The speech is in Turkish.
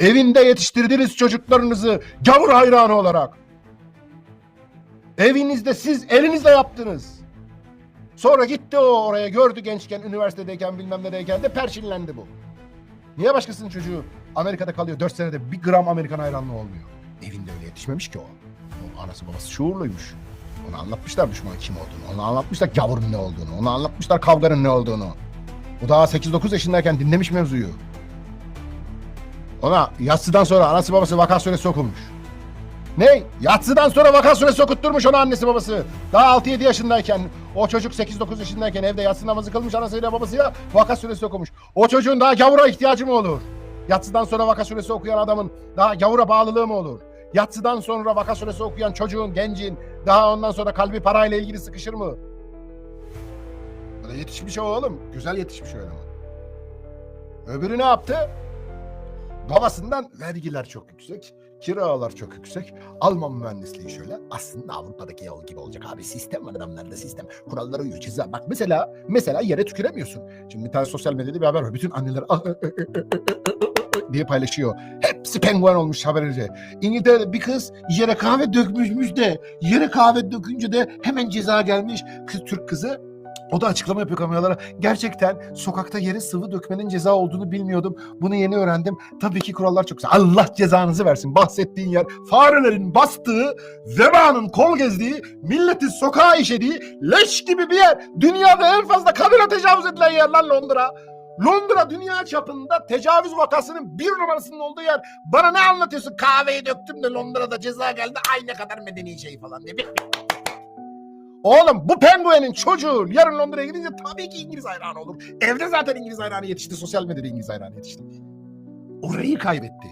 Evinde yetiştirdiniz çocuklarınızı gavur hayranı olarak. Evinizde siz elinizle yaptınız. Sonra gitti o oraya gördü gençken, üniversitedeyken bilmem nereyken de perçinlendi bu. Niye başkasının çocuğu Amerika'da kalıyor 4 senede bir gram Amerikan hayranlığı olmuyor? Evinde öyle yetişmemiş ki o. o anası babası şuurluymuş. Ona anlatmışlar düşmanın kim olduğunu. Ona anlatmışlar gavurun ne olduğunu. Ona anlatmışlar kavganın ne olduğunu. O daha 8-9 yaşındayken dinlemiş mevzuyu. Ona yatsıdan sonra anası babası vaka suresi okumuş. Ne? Yatsıdan sonra vaka suresi okutturmuş ona annesi babası. Daha 6-7 yaşındayken o çocuk 8-9 yaşındayken evde yatsı namazı kılmış anasıyla babasıyla vaka okumuş. O çocuğun daha gavura ihtiyacı mı olur? Yatsıdan sonra vaka suresi okuyan adamın daha gavura bağlılığı mı olur? Yatsıdan sonra vaka suresi okuyan çocuğun, gencin daha ondan sonra kalbi parayla ilgili sıkışır mı? Böyle yetişmiş o oğlum. Güzel yetişmiş öyle ama. Öbürü ne yaptı? Babasından vergiler çok yüksek. Kiralar çok yüksek. Alman mühendisliği şöyle. Aslında Avrupa'daki yol gibi olacak abi. Sistem var adamlarda sistem. Kurallara uyuyor çizer. Bak mesela mesela yere tüküremiyorsun. Şimdi bir tane sosyal medyada bir haber var. Bütün anneler diye paylaşıyor. Hepsi penguen olmuş haberince. İngiltere'de bir kız yere kahve dökmüşmüş de yere kahve dökünce de hemen ceza gelmiş. Kız Türk kızı o da açıklama yapıyor kameralara. Gerçekten sokakta yere sıvı dökmenin ceza olduğunu bilmiyordum. Bunu yeni öğrendim. Tabii ki kurallar çok güzel. Allah cezanızı versin. Bahsettiğin yer farelerin bastığı, vebanın kol gezdiği, milletin sokağa işediği leş gibi bir yer. Dünyada en fazla kadına tecavüz edilen yer lan Londra. Londra dünya çapında tecavüz vakasının bir numarasının olduğu yer. Bana ne anlatıyorsun? Kahveyi döktüm de Londra'da ceza geldi. Ay ne kadar medeni şey falan diye. Oğlum bu penguenin çocuğu yarın Londra'ya gidince tabii ki İngiliz hayranı olur. Evde zaten İngiliz hayranı yetişti. Sosyal medyada İngiliz hayranı yetişti. Orayı kaybetti.